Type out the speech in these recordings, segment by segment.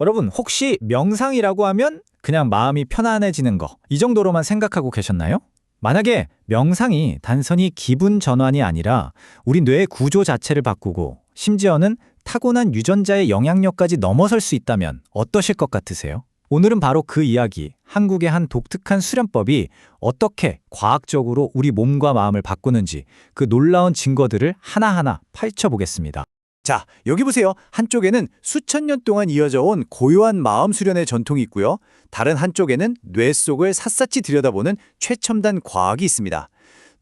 여러분, 혹시 명상이라고 하면 그냥 마음이 편안해지는 거, 이 정도로만 생각하고 계셨나요? 만약에 명상이 단순히 기분 전환이 아니라 우리 뇌의 구조 자체를 바꾸고 심지어는 타고난 유전자의 영향력까지 넘어설 수 있다면 어떠실 것 같으세요? 오늘은 바로 그 이야기, 한국의 한 독특한 수련법이 어떻게 과학적으로 우리 몸과 마음을 바꾸는지 그 놀라운 증거들을 하나하나 파헤쳐 보겠습니다. 자, 여기 보세요. 한쪽에는 수천 년 동안 이어져 온 고요한 마음 수련의 전통이 있고요. 다른 한쪽에는 뇌 속을 샅샅이 들여다보는 최첨단 과학이 있습니다.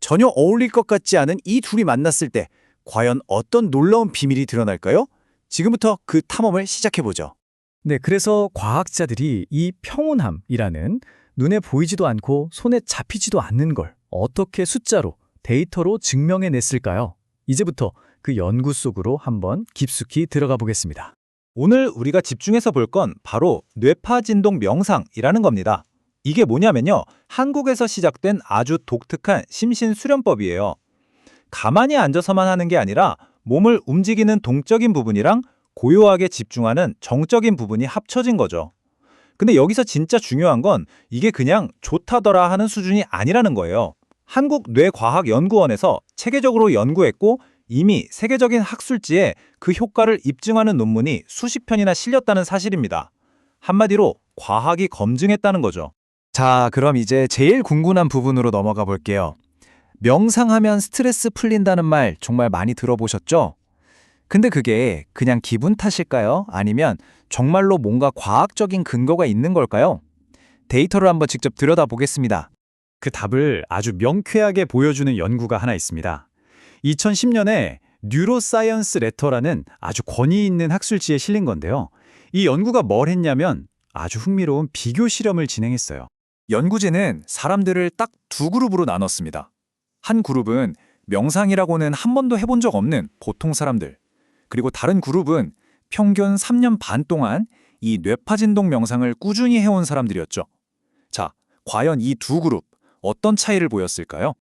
전혀 어울릴 것 같지 않은 이 둘이 만났을 때 과연 어떤 놀라운 비밀이 드러날까요? 지금부터 그 탐험을 시작해보죠. 네, 그래서 과학자들이 이 평온함이라는 눈에 보이지도 않고 손에 잡히지도 않는 걸 어떻게 숫자로, 데이터로 증명해냈을까요? 이제부터 그 연구 속으로 한번 깊숙이 들어가 보겠습니다. 오늘 우리가 집중해서 볼 건 바로 뇌파 진동 명상이라는 겁니다. 이게 뭐냐면요. 한국에서 시작된 아주 독특한 심신 수련법이에요. 가만히 앉아서만 하는 게 아니라 몸을 움직이는 동적인 부분이랑 고요하게 집중하는 정적인 부분이 합쳐진 거죠. 근데 여기서 진짜 중요한 건 이게 그냥 좋다더라 하는 수준이 아니라는 거예요. 한국뇌과학연구원에서 체계적으로 연구했고 이미 세계적인 학술지에 그 효과를 입증하는 논문이 수십 편이나 실렸다는 사실입니다. 한마디로 과학이 검증했다는 거죠. 자, 그럼 이제 제일 궁금한 부분으로 넘어가 볼게요. 명상하면 스트레스 풀린다는 말 정말 많이 들어보셨죠? 근데 그게 그냥 기분 탓일까요? 아니면 정말로 뭔가 과학적인 근거가 있는 걸까요? 데이터를 한번 직접 들여다보겠습니다. 그 답을 아주 명쾌하게 보여주는 연구가 하나 있습니다. 2010년에 뉴로사이언스 레터라는 아주 권위 있는 학술지에 실린 건데요. 이 연구가 뭘 했냐면 아주 흥미로운 비교 실험을 진행했어요. 연구진은 사람들을 딱 두 그룹으로 나눴습니다. 한 그룹은 명상이라고는 한 번도 해본 적 없는 보통 사람들, 그리고 다른 그룹은 평균 3년 반 동안 이 뇌파진동 명상을 꾸준히 해온 사람들이었죠. 자, 과연 이 두 그룹 어떤 차이를 보였을까요?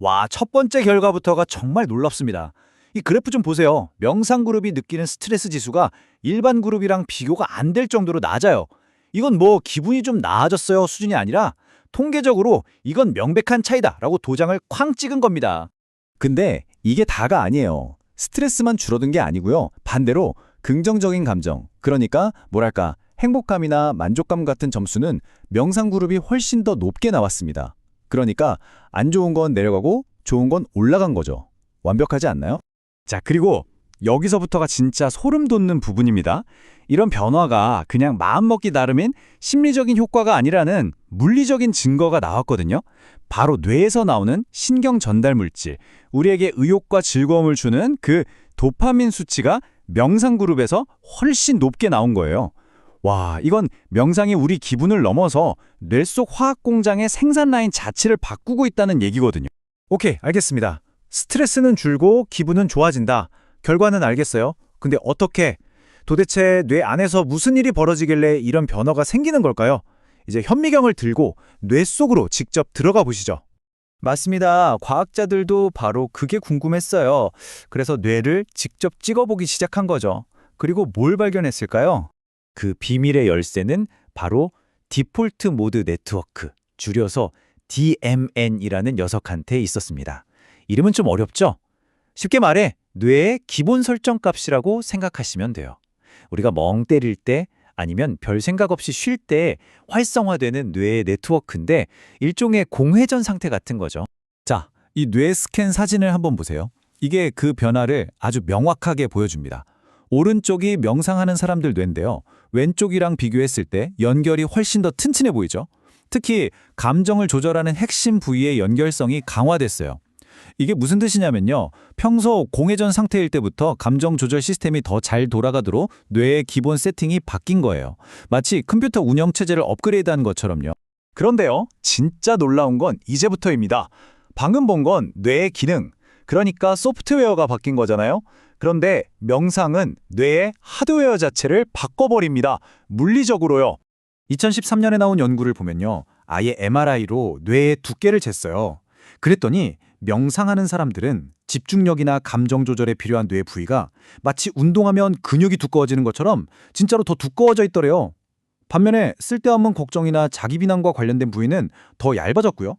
와, 첫 번째 결과부터가 정말 놀랍습니다. 이 그래프 좀 보세요. 명상 그룹이 느끼는 스트레스 지수가 일반 그룹이랑 비교가 안 될 정도로 낮아요. 이건 뭐 기분이 좀 나아졌어요 수준이 아니라 통계적으로 이건 명백한 차이다 라고 도장을 쾅 찍은 겁니다. 근데 이게 다가 아니에요. 스트레스만 줄어든 게 아니고요. 반대로 긍정적인 감정, 그러니까 뭐랄까 행복감이나 만족감 같은 점수는 명상 그룹이 훨씬 더 높게 나왔습니다. 그러니까 안 좋은 건 내려가고 좋은 건 올라간 거죠. 완벽하지 않나요? 자, 그리고 여기서부터가 진짜 소름 돋는 부분입니다. 이런 변화가 그냥 마음먹기 나름인 심리적인 효과가 아니라는 물리적인 증거가 나왔거든요. 바로 뇌에서 나오는 신경 전달 물질, 우리에게 의욕과 즐거움을 주는 그 도파민 수치가 명상 그룹에서 훨씬 높게 나온 거예요. 와, 이건 명상이 우리 기분을 넘어서 뇌 속 화학 공장의 생산 라인 자체를 바꾸고 있다는 얘기거든요. 오케이, 알겠습니다. 스트레스는 줄고 기분은 좋아진다. 결과는 알겠어요. 근데 어떻게? 도대체 뇌 안에서 무슨 일이 벌어지길래 이런 변화가 생기는 걸까요? 이제 현미경을 들고 뇌 속으로 직접 들어가 보시죠. 맞습니다. 과학자들도 바로 그게 궁금했어요. 그래서 뇌를 직접 찍어보기 시작한 거죠. 그리고 뭘 발견했을까요? 그 비밀의 열쇠는 바로 디폴트 모드 네트워크, 줄여서 DMN이라는 녀석한테 있었습니다. 이름은 좀 어렵죠? 쉽게 말해 뇌의 기본 설정 값이라고 생각하시면 돼요. 우리가 멍 때릴 때 아니면 별 생각 없이 쉴 때 활성화되는 뇌의 네트워크인데 일종의 공회전 상태 같은 거죠. 자, 이 뇌 스캔 사진을 한번 보세요. 이게 그 변화를 아주 명확하게 보여줍니다. 오른쪽이 명상하는 사람들 뇌인데요. 왼쪽이랑 비교했을 때 연결이 훨씬 더 튼튼해 보이죠? 특히 감정을 조절하는 핵심 부위의 연결성이 강화됐어요. 이게 무슨 뜻이냐면요. 평소 공회전 상태일 때부터 감정 조절 시스템이 더 잘 돌아가도록 뇌의 기본 세팅이 바뀐 거예요. 마치 컴퓨터 운영 체제를 업그레이드한 것처럼요. 그런데요. 진짜 놀라운 건 이제부터입니다. 방금 본 건 뇌의 기능, 그러니까 소프트웨어가 바뀐 거잖아요. 그런데 명상은 뇌의 하드웨어 자체를 바꿔버립니다. 물리적으로요. 2013년에 나온 연구를 보면요. 아예 MRI로 뇌의 두께를 쟀어요. 그랬더니 명상하는 사람들은 집중력이나 감정 조절에 필요한 뇌 부위가 마치 운동하면 근육이 두꺼워지는 것처럼 진짜로 더 두꺼워져 있더래요. 반면에 쓸데없는 걱정이나 자기 비난과 관련된 부위는 더 얇아졌고요.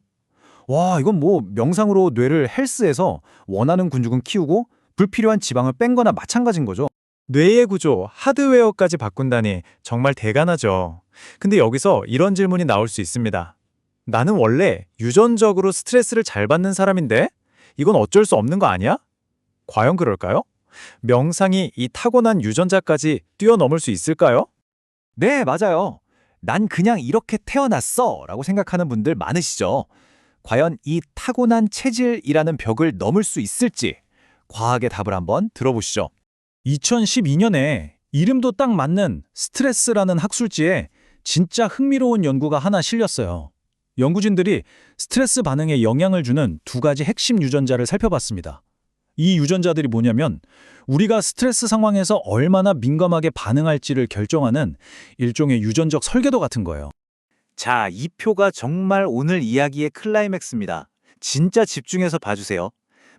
와, 이건 뭐 명상으로 뇌를 헬스해서 원하는 근육은 키우고 불필요한 지방을 뺀 거나 마찬가지인 거죠. 뇌의 구조, 하드웨어까지 바꾼다니 정말 대단하죠. 근데 여기서 이런 질문이 나올 수 있습니다. 나는 원래 유전적으로 스트레스를 잘 받는 사람인데 이건 어쩔 수 없는 거 아니야? 과연 그럴까요? 명상이 이 타고난 유전자까지 뛰어넘을 수 있을까요? 네, 맞아요. 난 그냥 이렇게 태어났어 라고 생각하는 분들 많으시죠. 과연 이 타고난 체질이라는 벽을 넘을 수 있을지 과학의 답을 한번 들어보시죠. 2012년에 이름도 딱 맞는 스트레스라는 학술지에 진짜 흥미로운 연구가 하나 실렸어요. 연구진들이 스트레스 반응에 영향을 주는 두 가지 핵심 유전자를 살펴봤습니다. 이 유전자들이 뭐냐면 우리가 스트레스 상황에서 얼마나 민감하게 반응할지를 결정하는 일종의 유전적 설계도 같은 거예요. 자, 이 표가 정말 오늘 이야기의 클라이맥스입니다. 진짜 집중해서 봐주세요.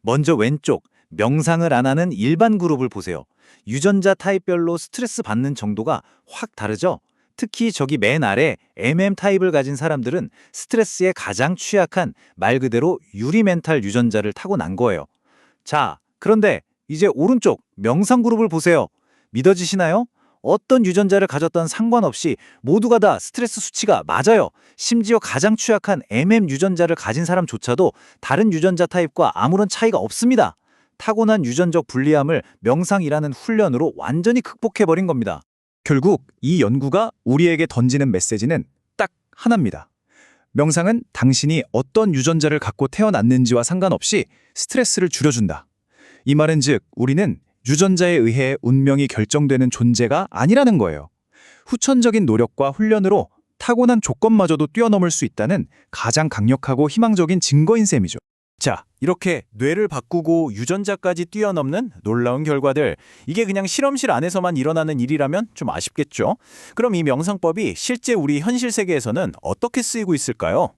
먼저 왼쪽, 명상을 안 하는 일반 그룹을 보세요. 유전자 타입별로 스트레스 받는 정도가 확 다르죠? 특히 저기 맨 아래 MM 타입을 가진 사람들은 스트레스에 가장 취약한 말 그대로 유리 멘탈 유전자를 타고난 거예요. 자, 그런데 이제 오른쪽 명상 그룹을 보세요. 믿어지시나요? 어떤 유전자를 가졌던 상관없이 모두가 다 스트레스 수치가 맞아요. 심지어 가장 취약한 MM 유전자를 가진 사람조차도 다른 유전자 타입과 아무런 차이가 없습니다. 타고난 유전적 불리함을 명상이라는 훈련으로 완전히 극복해버린 겁니다. 결국 이 연구가 우리에게 던지는 메시지는 딱 하나입니다. 명상은 당신이 어떤 유전자를 갖고 태어났는지와 상관없이 스트레스를 줄여준다. 이 말은 즉 우리는 유전자에 의해 운명이 결정되는 존재가 아니라는 거예요. 후천적인 노력과 훈련으로 타고난 조건마저도 뛰어넘을 수 있다는 가장 강력하고 희망적인 증거인 셈이죠. 자, 이렇게 뇌를 바꾸고 유전자까지 뛰어넘는 놀라운 결과들. 이게 그냥 실험실 안에서만 일어나는 일이라면 좀 아쉽겠죠? 그럼 이 명상법이 실제 우리 현실 세계에서는 어떻게 쓰이고 있을까요?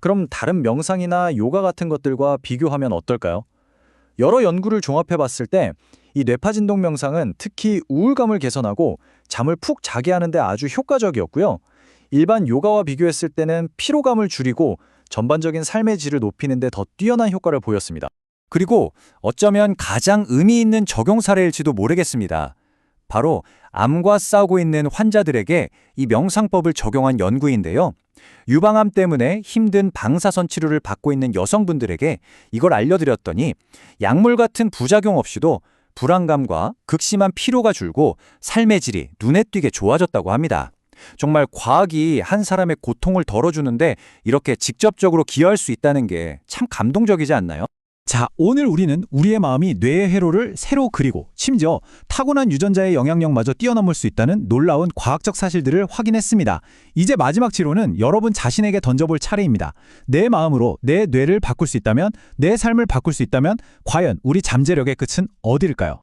그럼 다른 명상이나 요가 같은 것들과 비교하면 어떨까요? 여러 연구를 종합해 봤을 때 이 뇌파진동 명상은 특히 우울감을 개선하고 잠을 푹 자게 하는 데 아주 효과적이었고요. 일반 요가와 비교했을 때는 피로감을 줄이고 전반적인 삶의 질을 높이는 데 더 뛰어난 효과를 보였습니다. 그리고 어쩌면 가장 의미 있는 적용 사례일지도 모르겠습니다. 바로 암과 싸우고 있는 환자들에게 이 명상법을 적용한 연구인데요. 유방암 때문에 힘든 방사선 치료를 받고 있는 여성분들에게 이걸 알려드렸더니 약물 같은 부작용 없이도 불안감과 극심한 피로가 줄고 삶의 질이 눈에 띄게 좋아졌다고 합니다. 정말 과학이 한 사람의 고통을 덜어주는데 이렇게 직접적으로 기여할 수 있다는 게 참 감동적이지 않나요? 자, 오늘 우리는 우리의 마음이 뇌의 회로를 새로 그리고 심지어 타고난 유전자의 영향력마저 뛰어넘을 수 있다는 놀라운 과학적 사실들을 확인했습니다. 이제 마지막 치료는 여러분 자신에게 던져볼 차례입니다. 내 마음으로 내 뇌를 바꿀 수 있다면, 내 삶을 바꿀 수 있다면 과연 우리 잠재력의 끝은 어디일까요?